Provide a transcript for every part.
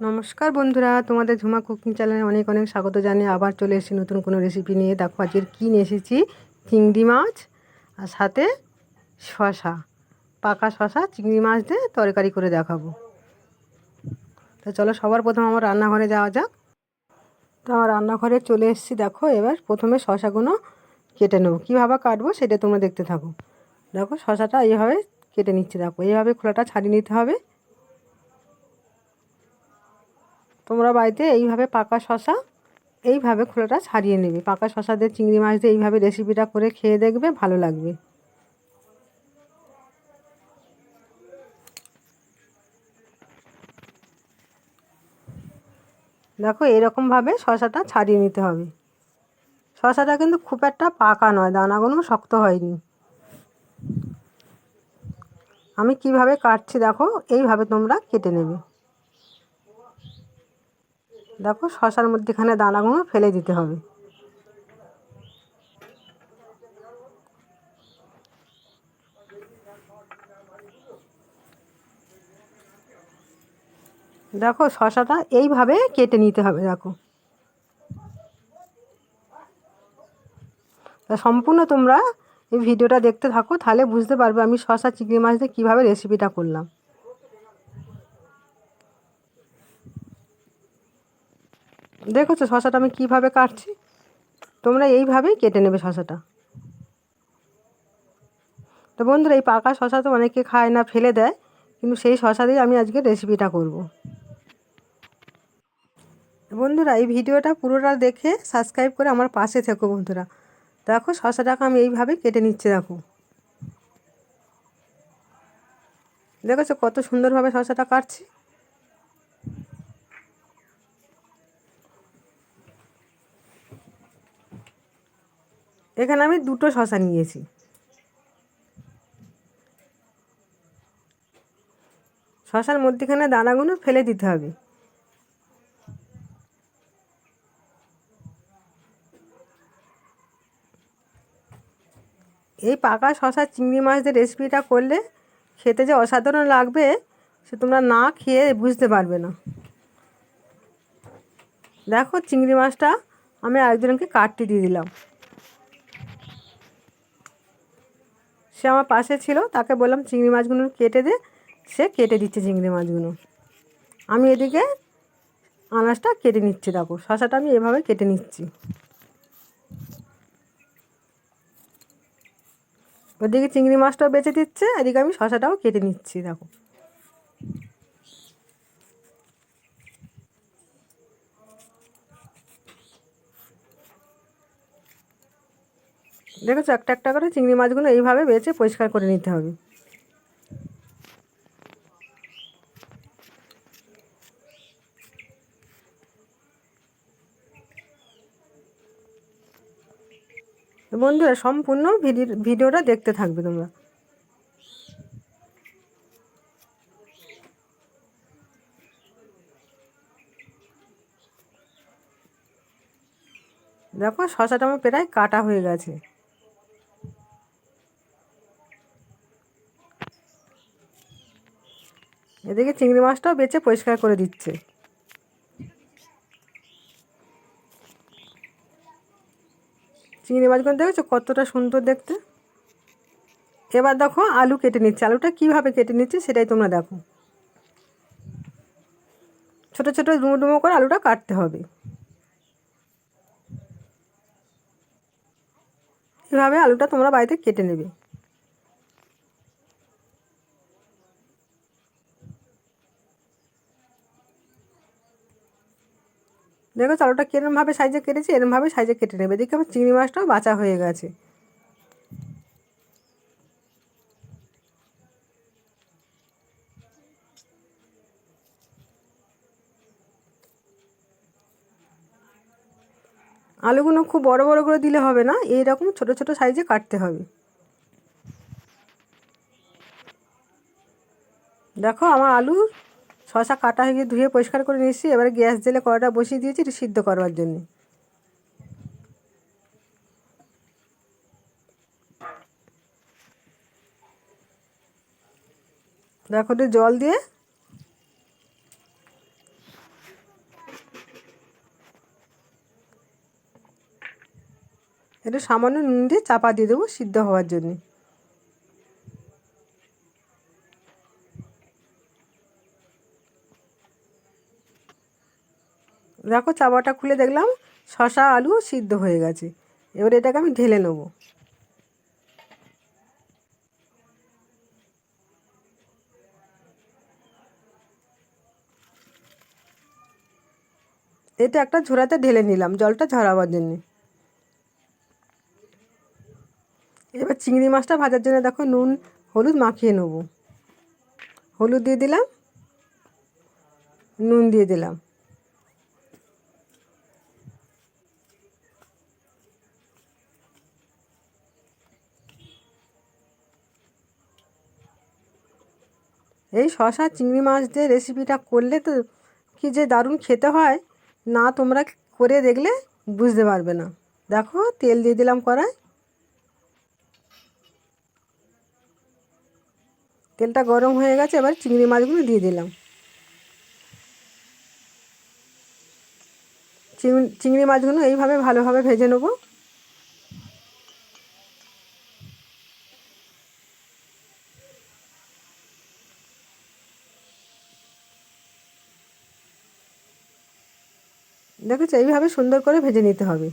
নমস্কার বন্ধুরা, তোমাদের ঝুমা কুকিং চ্যানেলে অনেক অনেক স্বাগত জানিয়ে আবার চলে এসেছি নতুন কোনো রেসিপি নিয়ে। দেখো, আজকের কী নিয়ে এসেছি? চিংড়ি মাছ আর সাথে শশা পাকা শশা চিংড়ি মাছ দিয়ে তরকারি করে দেখাবো। তো চলো, সবার প্রথম আমার রান্নাঘরে যাওয়া যাক। তো আমার রান্নাঘরে চলে এসেছি, দেখো, এবার প্রথমে শশাগুলো কেটে নেব। কীভাবে কাটবো সেটা তোমরা দেখতে থাকো। দেখো শশাটা এইভাবে কেটে নিচ্ছে। দেখো, এইভাবে খোলাটা ছাড়িয়ে নিতে হবে। তোমরা বাড়িতে এইভাবে পাকা শশা এইভাবে খোলাটা ছাড়িয়ে নেবে। পাকা শশা দিয়ে চিংড়ি মাছ দিয়ে এইভাবে রেসিপিটা করে খেয়ে দেখবে, ভালো লাগবে। দেখো এরকমভাবে শশাটা ছাড়িয়ে নিতে হবে। শশাটা কিন্তু খুব একটা পাকা নয়, দানাগুলো শক্ত হয়নি। আমি কীভাবে কাটছি দেখো, এইভাবে তোমরা কেটে নেবে। দেখো শশার মধ্যেখানে দানাগুলো ফেলে দিতে হবে। দেখো শশাটা এইভাবে কেটে নিতে হবে, দেখো। সম্পূর্ণ তোমরা এই ভিডিওটা দেখতে থাকো, তাহলে বুঝতে পারবে আমি শশা, চিংড়ি মাছ দিয়ে কীভাবে রেসিপিটা করলাম। দেখেছ শশাটা আমি কীভাবে কাটছি? তোমরা এইভাবেই কেটে নেবে শশাটা। তো বন্ধুরা, এই পাকা শশা তো অনেকে খায় না, ফেলে দেয়, কিন্তু সেই শশা দিয়ে আমি আজকে রেসিপিটা করব। বন্ধুরা, এই ভিডিওটা পুরোটা দেখে সাবস্ক্রাইব করে আমার পাশে থেকো বন্ধুরা। দেখো শশাটাকে আমি এইভাবে কেটে নিচ্ছি, দেখো। দেখেছ কত সুন্দরভাবে শশাটা কাটছি? এখানে আমি দুটো শশা নিয়েছি। শশার মধ্যেখানে দানাগুলো ফেলে দিতে হবে। এই পাকা শশা চিংড়ি মাছদের রেসিপিটা করলে খেতে যে অসাধারণ লাগবে, সে তোমরা না খেয়ে বুঝতে পারবে না। দেখো চিংড়ি মাছটা আমি একজনকে কাটতে দিয়ে দিলাম। সে আমার পাশে ছিল, তাকে বললাম, চিংড়ি মাছগুলো কেটে দে। সে কেটে দিচ্ছে চিংড়ি মাছগুলো। আমি এদিকে আনাজটা কেটে নিচ্ছি, দেখো শশাটা আমি এভাবে কেটে নিচ্ছি। ওদিকে চিংড়ি মাছটাও বেঁচে দিচ্ছে, এদিকে আমি শশাটাও কেটে নিচ্ছি, দেখো। দেখেছ, একটা একটা করে চিংড়ি মাছগুলো এইভাবে বেছে পরিষ্কার করে নিতে হবে। বন্ধুরা, সম্পূর্ণ ভিডিওটা দেখতে থাকবে তোমরা। দেখো, শশাটা আমার প্রায় কাটা হয়ে গেছে। এদিকে চিংড়ি মাছটাও বেছে পরিষ্কার করে দিচ্ছে। চিংড়ি মাছগুলো দেখেছ কতটা সুন্দর দেখতে? এবার দেখো আলু কেটে নিচ্ছে। আলুটা কীভাবে কেটে নিচ্ছে সেটাই তোমরা দেখো। ছোট ছোট ডুমো ডুমো করে আলুটা কাটতে হবে। এভাবে আলুটা তোমরা বাড়িতে কেটে নেবে। দেখো চালুটা কিরমভাবে সাইজে কেটেছি, এরমভাবে সাইজে কেটে নেবে। দেখি আমার চিংড়ি মাছটাও বাঁচা হয়ে গেছে। আলুগুলো খুব বড় বড় করে দিলে হবে না, এইরকম ছোট ছোট সাইজে কাটতে হবে। দেখো আমার আলু শশা কাটা হয়ে গিয়ে ধুয়ে পরিষ্কার করে নিয়েছি, এবারে গ্যাস জেলে কড়াটা বসিয়ে দিয়েছি এটা সিদ্ধ করবার জন্য। দেখো একটু জল দিয়ে একটু সামান্য নুন দিয়ে চাপা দিয়ে দেবো সিদ্ধ হওয়ার জন্যে। দেখো চাপাটা খুলে দেখলাম শশা আলু সিদ্ধ হয়ে গেছে। এবার এটাকে আমি ঢেলে নেব। এটা একটা ঝোড়াতে ঢেলে নিলাম, জলটা ঝরাবার জন্যে। এবার চিংড়ি মাছটা ভাজার জন্য দেখো নুন, হলুদ মাখিয়ে নেব। হলুদ দিয়ে দিলাম, নুন দিয়ে দিলাম। এই শশা চিংড়ি মাছ দিয়ে রেসিপিটা করলে তো কি যে দারুণ খেতে হয়, না তোমরা করে দেখলে বুঝতে পারবে না। দেখো, তেল দিয়ে দিলাম কড়াই। তেলটা গরম হয়ে গেছে, এবার চিংড়ি মাছগুলো দিয়ে দিলাম। চিংড়ি মাছগুলো এইভাবে ভালোভাবে ভেজে নেব। দেখেছ এইভাবে সুন্দর করে ভেজে নিতে হবে।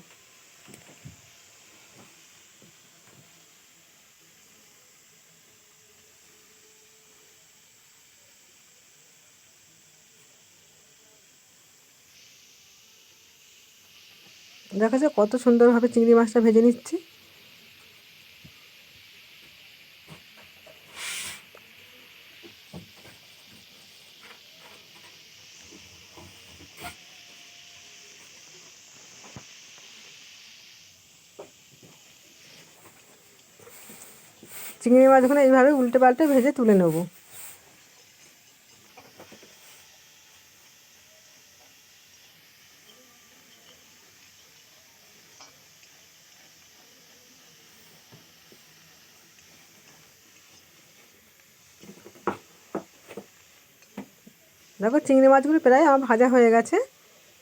দেখা যাক কত সুন্দরভাবে চিংড়ি মাছটা ভেজে নিচ্ছি। চিংড়ি মাছগুলো এইভাবে উল্টে পাল্টে ভেজে তুলে নেব। দেখো চিংড়ি মাছগুলো প্রায় আমার ভাজা হয়ে গেছে।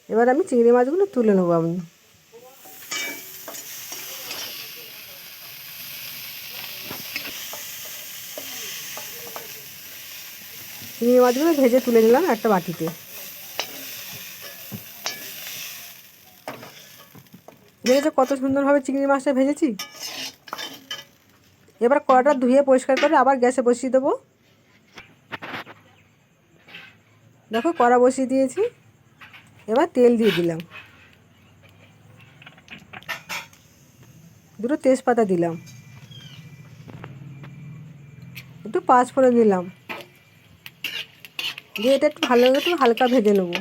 এবার আমি চিংড়ি মাছগুলো তুলে নেব আমি। চিংড়ি মাছগুলো ভেজে তুলে নিলাম একটা বাটিতে। দেখেছ কত সুন্দরভাবে চিংড়ি মাছটা ভেজেছি? এবার কড়াটা ধুয়ে পরিষ্কার করে আবার গ্যাসে বসিয়ে দেবো। দেখো কড়া বসিয়ে দিয়েছি, এবার তেল দিয়ে দিলাম। দুটো তেজপাতা দিলাম। একটু পাঁচ ফোড়ন দিলাম। দিয়ে এটা একটু ভালো একটু হালকা ভেজে নেব।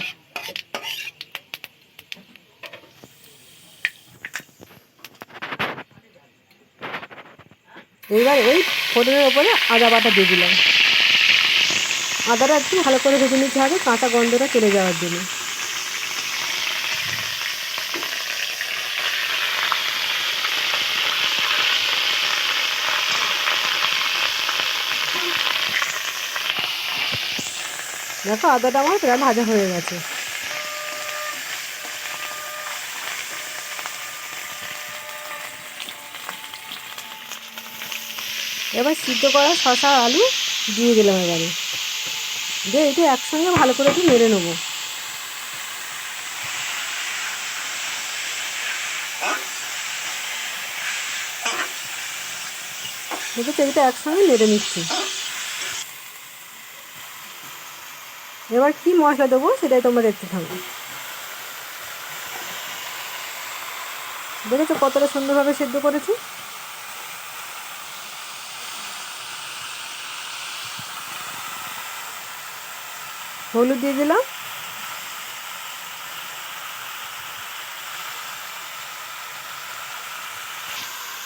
এইবার ওই ফোটনের ওপরে আদা বাটা দিয়ে দিলাম। আদাটা একটু ভালো করে ভেজে নিতে হবে, কাঁচা গন্ধটা চলে যাওয়ার জন্য। দেখো আদাটা আমার প্রায় ভাজা হয়ে গেছে। এবার সিদ্ধ করা শশা আলু দিয়ে দিলাম এবারে। দিয়ে এটা একসঙ্গে ভালো করে একটু মেরে নেব। দেখেছ, এটা একসঙ্গে মেরে নিচ্ছি। এবার কি মশলা দেবো সেটাই তোমরা দেখতে থাকো। দেখেছ কতটা সুন্দরভাবে সেদ্ধ করেছি? হলুদ দিয়ে দিলাম।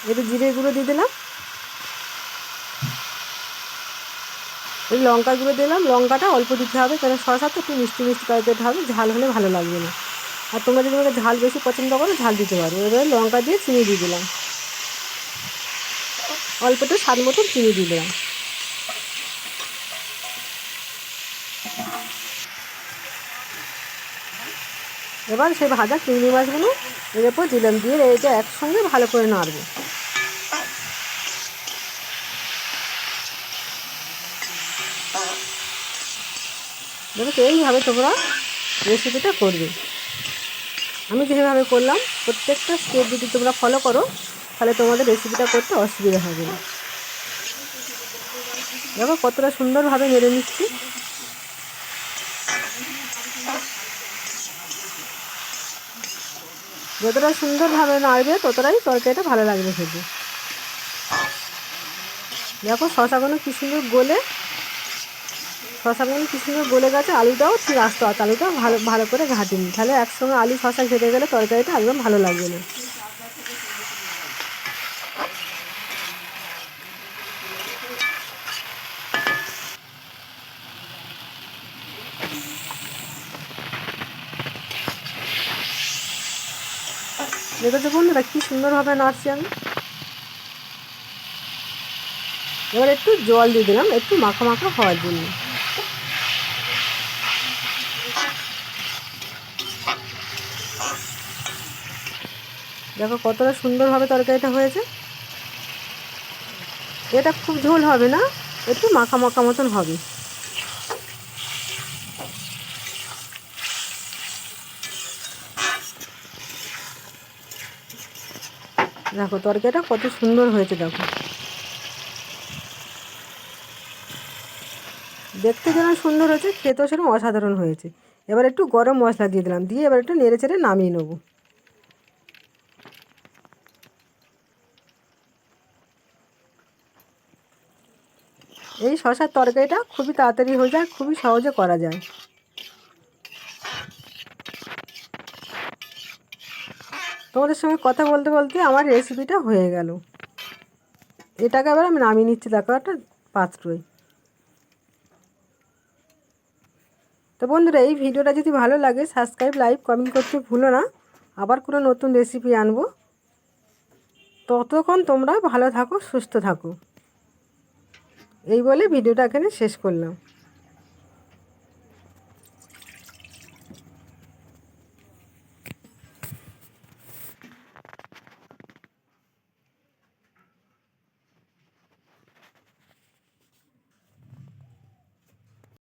একটু জিরে গুঁড়ো দিয়ে দিলাম। ওই লঙ্কাগুলো দিলাম। লঙ্কাটা অল্প দিতে হবে কারণ শশা তো একটু মিষ্টি মিষ্টি টাইপের হবে ঝাল হলে ভালো লাগবে না। আর তোমরা যদি আমাকে ঝাল বেশি পছন্দ করো, ঝাল দিতে পারো। এবারে লঙ্কা দিয়ে চিনি দিয়ে দিলাম। অল্প একটু স্বাদ মতন চিনি দিয়ে দিলাম। এবার সেই ভাজা চিংড়ি মাছগুলো এর উপর দিলাম, দিয়ে এটা একসঙ্গে ভালো করে নাড়বো। দেখো এইভাবে তোমরা রেসিপিটা করবে। আমি যেভাবে করলাম, প্রত্যেকটা স্টেপ যদি তোমরা ফলো করো, তাহলে তোমাদের রেসিপিটা করতে অসুবিধা হবে না। দেখো কতটা সুন্দরভাবে মেরে নিচ্ছি। যতটা সুন্দরভাবে নাড়বে, ততটাই তরকারিটা ভালো লাগবে খেতে। দেখো শশাগুলো কি সুন্দর গলে শশাগুলো কি সুন্দর গলে গেছে আলুটাও ঠিক আসতো আর আলুটাও ভালো ভালো করে ঘাটিনি তাহলে একসঙ্গে আলু শশা খেতে গেলে তরকারিটা একদম ভালো লাগবে না। দেখেছ বন্ধুরা, কি সুন্দরভাবে নাড়ছি আমি? এবার একটু জল দিয়ে দিলাম, একটু মাখা মাখা হওয়ার জন্য। দেখো কতটা সুন্দরভাবে তরকারিটা হয়েছে। এটা খুব ঝোল হবে না, একটু মাখা মাখা মতন হবে। দেখো তরকারিটা কত সুন্দর হয়েছে, দেখো। দেখতে যেরকম সুন্দর হয়েছে, খেতেও সেরকম অসাধারণ হয়েছে। এবার একটু গরম মশলা দিয়ে দিলাম, দিয়ে এবার একটু নেড়ে চেড়ে নামিয়ে নেব। এই শশার তরকারিটা খুবই তাড়াতাড়ি হয়ে যায়, খুবই সহজে করা যায়। তোমাদের সঙ্গে কথা বলতে বলতে আমার রেসিপিটা হয়ে গেল। এটাকে আবার আমি নামিয়ে নিচ্ছি, দেখো একটা পাত্রই। তো বন্ধুরা, এই ভিডিওটা যদি ভালো লাগে সাবস্ক্রাইব লাইক কমেন্ট করতে ভুলো না। আবার কোনো নতুন রেসিপি আনব। ততক্ষণ তোমরা ভালো থাকো, সুস্থ থাকো। এই বলে ভিডিওটা এখানে শেষ করলাম।